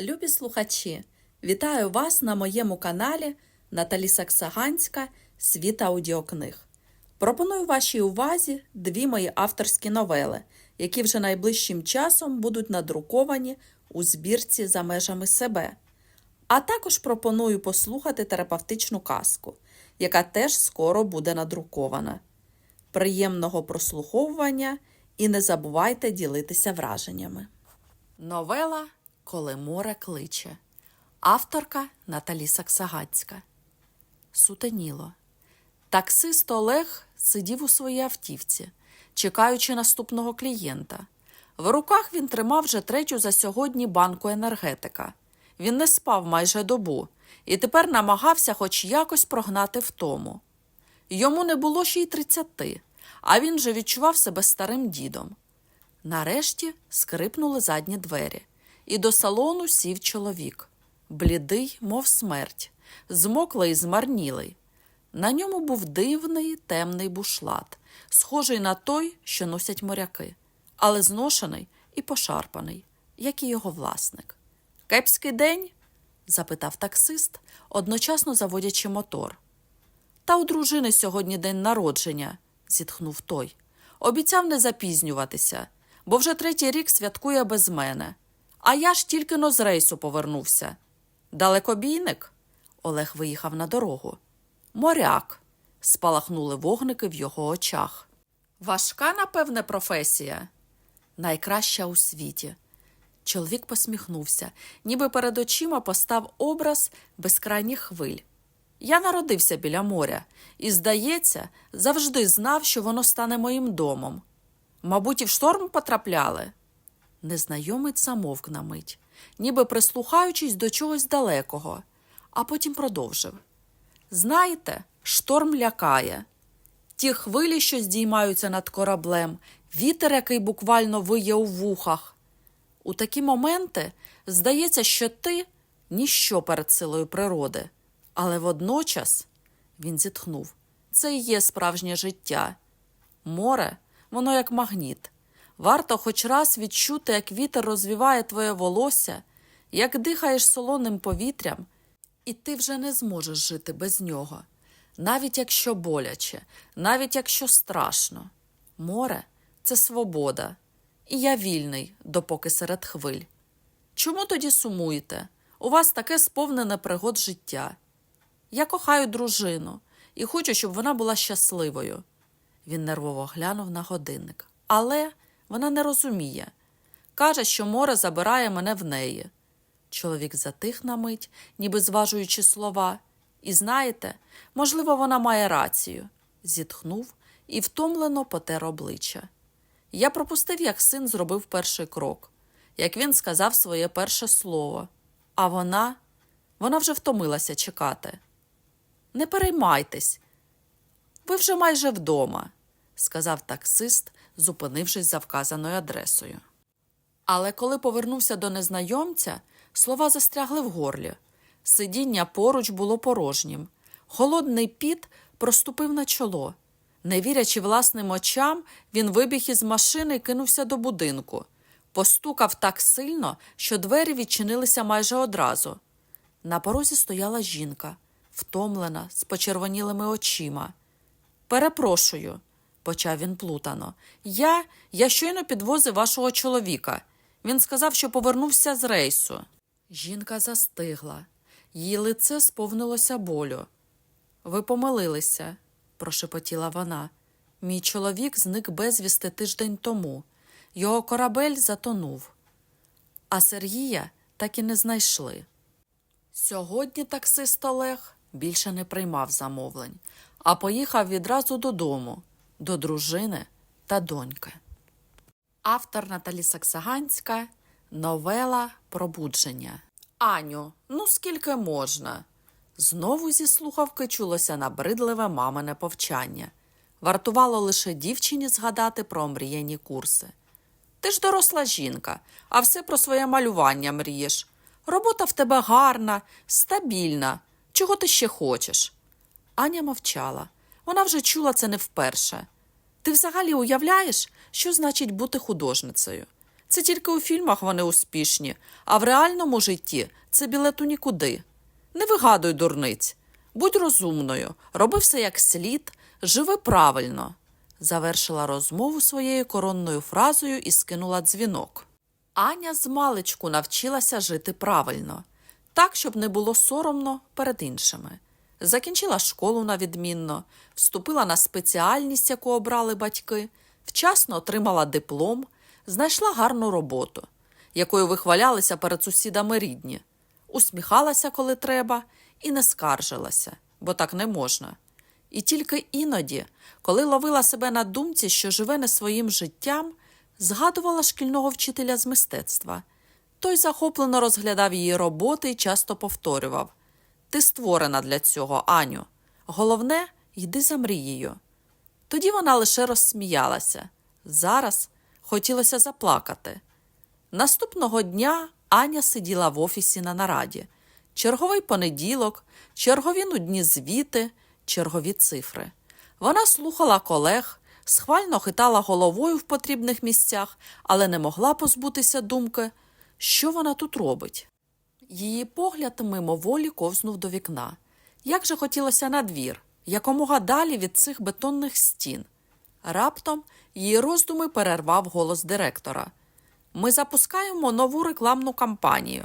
Любі слухачі, вітаю вас на моєму каналі Наталі Саксаганська Світ аудіокниг. Пропоную вашій увазі дві мої авторські новели, які вже найближчим часом будуть надруковані у збірці за межами себе. А також пропоную послухати терапевтичну казку, яка теж скоро буде надрукована. Приємного прослуховування і не забувайте ділитися враженнями. Новела Коли море кличе. Авторка Наталі Саксаганська. Сутеніло. Таксист Олег сидів у своїй автівці, чекаючи наступного клієнта. В руках він тримав вже третю за сьогодні банку енергетика. Він не спав майже добу і тепер намагався хоч якось прогнати втому. Йому не було ще й тридцяти, а він вже відчував себе старим дідом. Нарешті скрипнули задні двері, і до салону сів чоловік. Блідий, мов смерть, змоклий і змарнілий. На ньому був дивний темний бушлат, схожий на той, що носять моряки, але зношений і пошарпаний, як і його власник. Кепський день? запитав таксист, одночасно заводячи мотор. Та у дружини сьогодні день народження, зітхнув той. Обіцяв не запізнюватися, бо вже третій рік святкує без мене. А я ж тільки но з рейсу повернувся. Далекобійник? Олег виїхав на дорогу. Моряк. спалахнули вогники в його очах. Важка, напевне, професія. Найкраща у світі. Чоловік посміхнувся, ніби перед очима постав образ безкрайніх хвиль. Я народився біля моря і, здається, завжди знав, що воно стане моїм домом. Мабуть, і в шторм потрапляли. Незнайомець замовк на мить, ніби прислухаючись до чогось далекого, а потім продовжив. Знаєте, шторм лякає. Ті хвилі, що здіймаються над кораблем, вітер, який буквально виє у вухах. У такі моменти здається, що ти ніщо перед силою природи, але водночас він зітхнув це і є справжнє життя. Море, воно як магніт. Варто хоч раз відчути, як вітер розвіває твоє волосся, як дихаєш солоним повітрям, і ти вже не зможеш жити без нього, навіть якщо боляче, навіть якщо страшно. Море це свобода, і я вільний, допоки серед хвиль. Чому тоді сумуєте? У вас таке сповнене пригод життя. Я кохаю дружину і хочу, щоб вона була щасливою. Він нервово глянув на годинник. Але вона не розуміє. Каже, що море забирає мене в неї. Чоловік затих на мить, ніби зважуючи слова. І знаєте, можливо, вона має рацію. Зітхнув і втомлено потер обличчя. Я пропустив, як син зробив перший крок, як він сказав своє перше слово. А вона, вона вже втомилася чекати. Не переймайтесь, ви вже майже вдома, сказав таксист, зупинившись за вказаною адресою. Але коли повернувся до незнайомця, слова застрягли в горлі. Сидіння поруч було порожнім. Холодний піт проступив на чоло. Не вірячи власним очам, він вибіг із машини і кинувся до будинку. Постукав так сильно, що двері відчинилися майже одразу. На порозі стояла жінка, втомлена, з почервонілими очима. Перепрошую, почав він плутано. Я, я щойно підвозив вашого чоловіка. Він сказав, що повернувся з рейсу. Жінка застигла. Її лице сповнилося болю. Ви помилилися, прошепотіла вона. Мій чоловік зник безвісти тиждень тому. Його корабель затонув. А Сергія так і не знайшли. Сьогодні таксист Олег більше не приймав замовлень, а поїхав відразу додому, до дружини та доньки. Автор Наталі Саксаганська Новела Пробудження. Аню, ну скільки можна? Знову зі слухавки чулося набридливе мамине повчання. Вартувало лише дівчині згадати про омріяні курси. Ти ж доросла жінка, а все про своє малювання мрієш. Робота в тебе гарна, стабільна. Чого ти ще хочеш? Аня мовчала. Вона вже чула це не вперше. Ти взагалі уявляєш, що значить бути художницею? Це тільки у фільмах вони успішні, а в реальному житті це білет у нікуди. Не вигадуй дурниць. Будь розумною, роби все як слід, живи правильно. Завершила розмову своєю коронною фразою і скинула дзвінок. Аня з маличку навчилася жити правильно, так, щоб не було соромно перед іншими. Закінчила школу на відмінно, вступила на спеціальність, яку обрали батьки, вчасно отримала диплом, знайшла гарну роботу, якою вихвалялися перед сусідами рідні, усміхалася, коли треба, і не скаржилася, бо так не можна. І тільки іноді, коли ловила себе на думці, що живе не своїм життям, згадувала шкільного вчителя з мистецтва. Той захоплено розглядав її роботи і часто повторював Ти створена для цього, Аню. Головне, йди за мрією. Тоді вона лише розсміялася. Зараз хотілося заплакати. Наступного дня Аня сиділа в офісі на нараді. Черговий понеділок, чергові нудні звіти, чергові цифри. Вона слухала колег, схвально хитала головою в потрібних місцях, але не могла позбутися думки, що вона тут робить. Її погляд мимоволі ковзнув до вікна. Як же хотілося на двір, якомога далі від цих бетонних стін. Раптом її роздуми перервав голос директора. Ми запускаємо нову рекламну кампанію,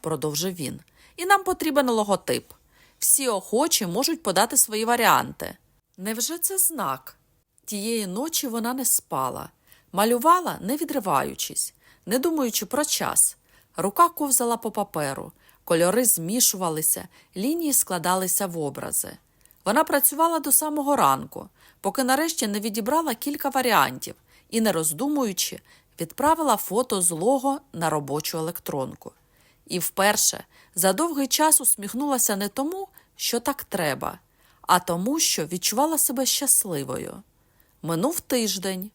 продовжив він, і нам потрібен логотип. Всі охочі можуть подати свої варіанти. Невже це знак? Тієї ночі вона не спала, малювала, не відриваючись, не думаючи про час. Рука ковзала по паперу, кольори змішувалися, лінії складалися в образи. Вона працювала до самого ранку, поки нарешті не відібрала кілька варіантів і, не роздумуючи, відправила фото з лого на робочу електронку. І вперше за довгий час усміхнулася не тому, що так треба, а тому, що відчувала себе щасливою. Минув тиждень,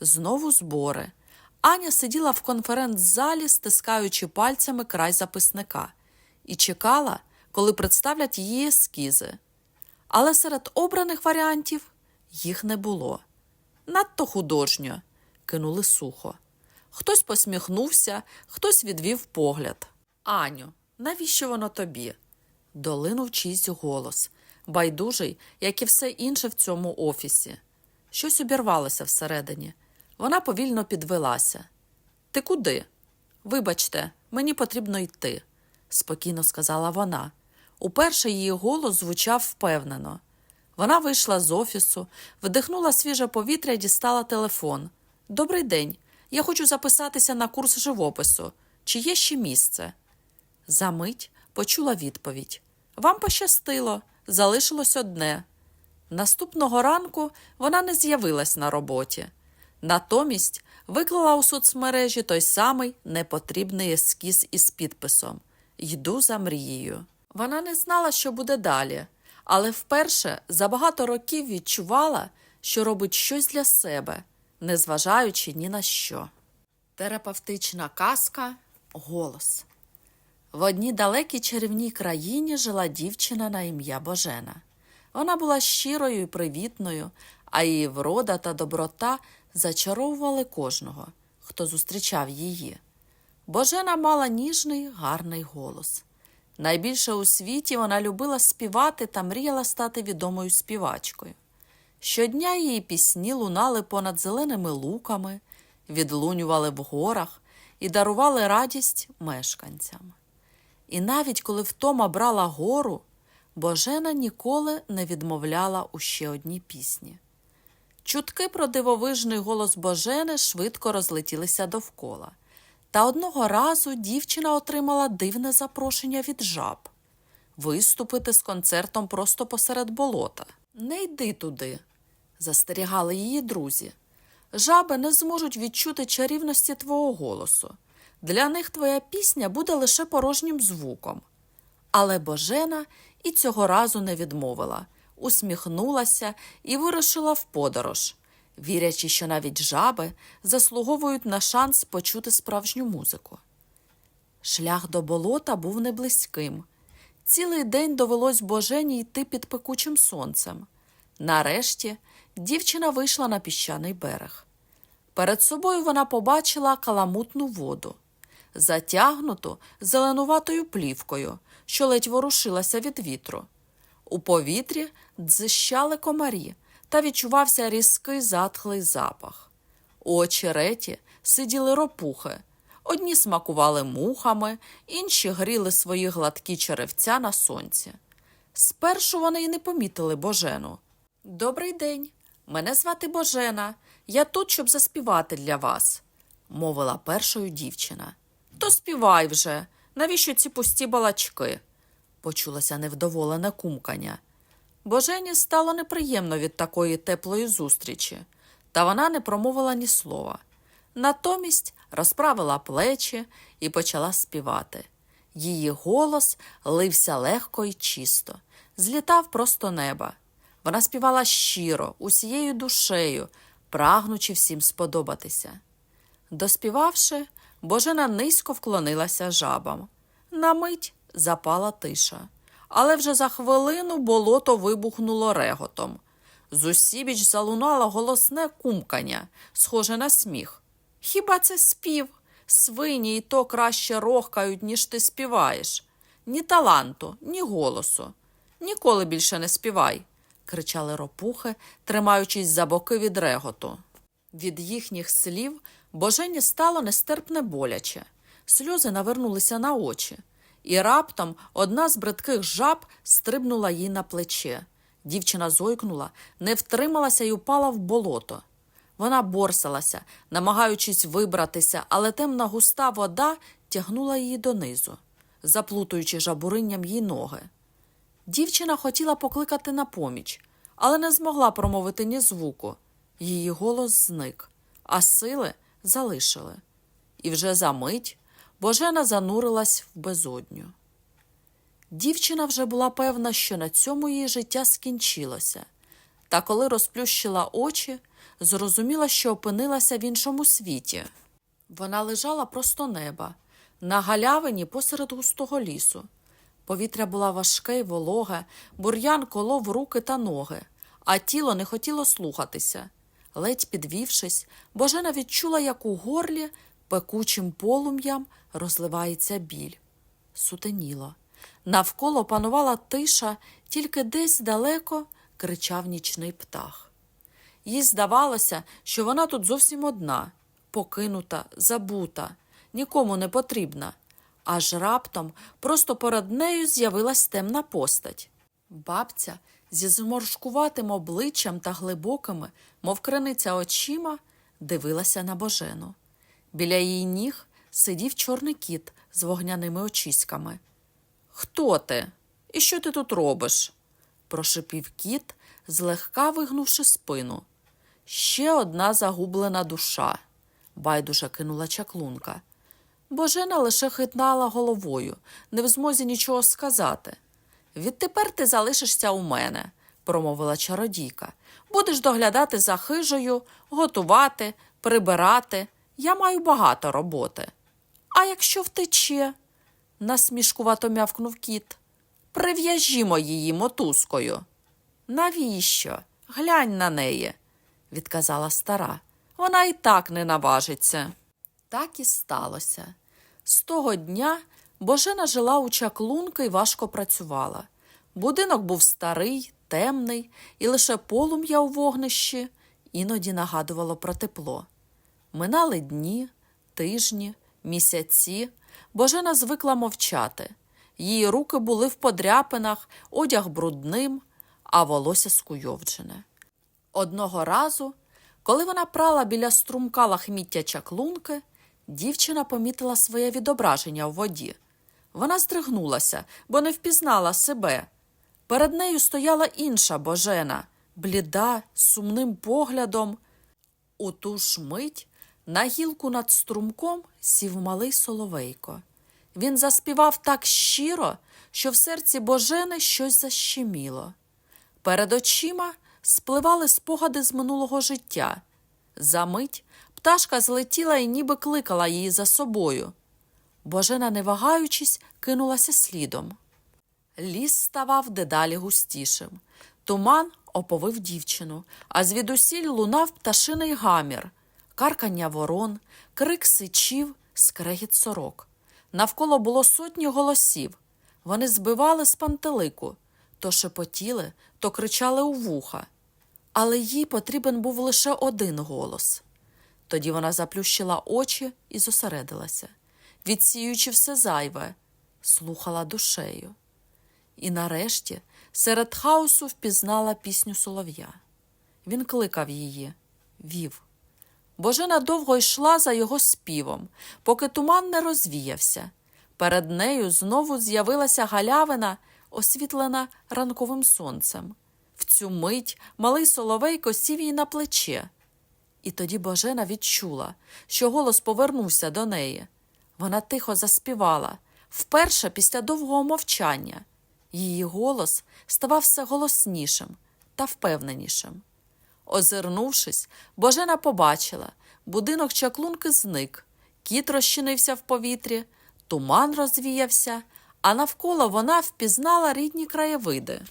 знову збори. Аня сиділа в конференц-залі, стискаючи пальцями край записника, і чекала, коли представлять її ескізи. Але серед обраних варіантів їх не було. Надто художньо, кинули сухо. Хтось посміхнувся, хтось відвів погляд. Аню, навіщо воно тобі? Долинув чийсь голос, байдужий, як і все інше в цьому офісі. Щось обірвалося всередині. Вона повільно підвелася. Ти куди? Вибачте, мені потрібно йти, спокійно сказала вона. Уперше її голос звучав впевнено. Вона вийшла з офісу, вдихнула свіже повітря і дістала телефон. Добрий день. Я хочу записатися на курс живопису. Чи є ще місце? Замить почула відповідь. Вам пощастило, залишилось одне. Наступного ранку вона не з'явилась на роботі. Натомість виклала у соцмережі той самий непотрібний ескіз із підписом Йду за мрією. Вона не знала, що буде далі, але вперше за багато років відчувала, що робить щось для себе, незважаючи ні на що. Терапевтична казка голос. В одній далекій чарівній країні жила дівчина на ім'я Божена. Вона була щирою і привітною, а її врода та доброта зачаровували кожного, хто зустрічав її. Божена мала ніжний, гарний голос. Найбільше у світі вона любила співати та мріяла стати відомою співачкою. Щодня її пісні лунали понад зеленими луками, відлунювали в горах і дарували радість мешканцям. І навіть коли втома брала гору, Божена ніколи не відмовляла у ще одній пісні. Чутки про дивовижний голос Божени швидко розлетілися довкола. Та одного разу дівчина отримала дивне запрошення від жаб виступити з концертом просто посеред болота. Не йди туди, застерігали її друзі. Жаби не зможуть відчути чарівності твого голосу. Для них твоя пісня буде лише порожнім звуком. Але Божена і цього разу не відмовила, усміхнулася і вирушила в подорож, вірячи, що навіть жаби заслуговують на шанс почути справжню музику. Шлях до болота був неблизьким. Цілий день довелось Божені йти під пекучим сонцем. Нарешті дівчина вийшла на піщаний берег. Перед собою вона побачила каламутну воду, затягнуту зеленуватою плівкою, що ледь ворушилася від вітру. У повітрі дзищали комарі та відчувався різкий затхлий запах. У очереті сиділи ропухи. Одні смакували мухами, інші гріли свої гладкі черевця на сонці. Спершу вони й не помітили Божену. Добрий день. Мене звати Божена. Я тут, щоб заспівати для вас, мовила першою дівчина. То співай вже. Навіщо ці пусті балачки? почулося невдоволене кумкання. Божені стало неприємно від такої теплої зустрічі, та вона не промовила ні слова. Натомість розправила плечі і почала співати. Її голос лився легко і чисто, злітав просто неба. Вона співала щиро, усією душею, прагнучи всім сподобатися. Доспівавши, Божена низько вклонилася жабам. На мить запала тиша, але вже за хвилину болото вибухнуло реготом. Зусібіч залунало голосне кумкання, схоже на сміх. Хіба це спів? Свині й то краще рохкають, ніж ти співаєш. Ні таланту, ні голосу. Ніколи більше не співай, кричали ропухи, тримаючись за боки від реготу. Від їхніх слів божені стало нестерпне боляче. Сльози навернулися на очі, і раптом одна з бридких жаб стрибнула їй на плече. Дівчина зойкнула, не втрималася і упала в болото. Вона борсалася, намагаючись вибратися, але темна густа вода тягнула її донизу, заплутуючи жабуринням їй ноги. Дівчина хотіла покликати на поміч, але не змогла промовити ні звуку. Її голос зник, а сили залишили. І вже за мить Божена занурилась в безодню. Дівчина вже була певна, що на цьому її життя скінчилося, та коли розплющила очі, зрозуміла, що опинилася в іншому світі. Вона лежала просто неба, на галявині посеред густого лісу. Повітря було важке й вологе, бур'ян колов руки та ноги, а тіло не хотіло слухатися. Ледь підвівшись, Божена відчула, як у горлі пекучим полум'ям розливається біль. Сутеніло. Навколо панувала тиша, тільки десь далеко кричав нічний птах. Їй здавалося, що вона тут зовсім одна, покинута, забута, нікому не потрібна. Аж раптом просто перед нею з'явилась темна постать. Бабця зі зморшкуватим обличчям та глибокими, мов криниця очима, дивилася на божену. Біля її ніг сидів чорний кіт з вогняними очиськами. Хто ти? І що ти тут робиш? прошипів кіт, злегка вигнувши спину. Ще одна загублена душа, байдуже кинула чаклунка. Божена лише хитнала головою, не в змозі нічого сказати. Відтепер ти залишишся у мене, промовила чародійка. Будеш доглядати за хижею, готувати, прибирати. Я маю багато роботи. А якщо втече? насмішкувато мявкнув кіт. Прив'яжімо її мотузкою. Навіщо? Глянь на неї, відказала стара. Вона і так не наважиться. Так і сталося. З того дня Божена жила у чаклунки і важко працювала. Будинок був старий, темний, і лише полум'я у вогнищі іноді нагадувало про тепло. Минали дні, тижні, місяці. Божена звикла мовчати. Її руки були в подряпинах, одяг брудним, а волосся скуйовджене. Одного разу, коли вона прала біля струмка лахміття чаклунки, дівчина помітила своє відображення в воді. Вона здригнулася, бо не впізнала себе. Перед нею стояла інша божена, бліда, сумним поглядом. У ту ж мить на гілку над струмком сів малий соловейко. Він заспівав так щиро, що в серці божени щось защеміло. Перед очима спливали спогади з минулого життя. Замить пташка злетіла і ніби кликала її за собою. Божена, не вагаючись, кинулася слідом. Ліс ставав дедалі густішим. Туман оповив дівчину, а звідусіль лунав пташиний гамір. Каркання ворон, крик сичів, скрегіт сорок. Навколо було сотні голосів. Вони збивали з пантелику, то шепотіли, то кричали у вуха. Але їй потрібен був лише один голос. Тоді вона заплющила очі і зосередилася, відсіюючи все зайве, слухала душею. І нарешті серед хаосу впізнала пісню солов'я. Він кликав її, вів. Божена довго йшла за його співом, поки туман не розвіявся. Перед нею знову з'явилася галявина, освітлена ранковим сонцем. В цю мить малий соловейко сів їй на плече. І тоді Божена відчула, що голос повернувся до неї. Вона тихо заспівала, вперше після довгого мовчання. Її голос ставав все голоснішим та впевненішим. Озирнувшись, Божена побачила, будинок чаклунки зник, кіт розчинився в повітрі, туман розвіявся, а навколо вона впізнала рідні краєвиди.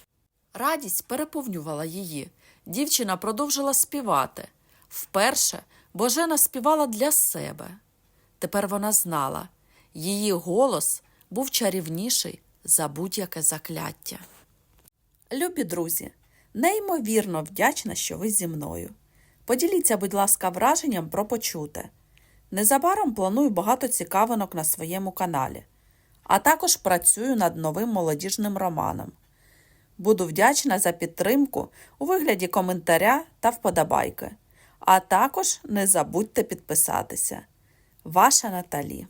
Радість переповнювала її. Дівчина продовжила співати. Вперше Божена співала для себе. Тепер вона знала, її голос був чарівніший за будь-яке закляття. Любі друзі, неймовірно вдячна, що ви зі мною. Поділіться, будь ласка, враженням про почуте. Незабаром планую багато цікавинок на своєму каналі, а також працюю над новим молодіжним романом. Буду вдячна за підтримку у вигляді коментаря та вподобайки. А також не забудьте підписатися. Ваша Наталі.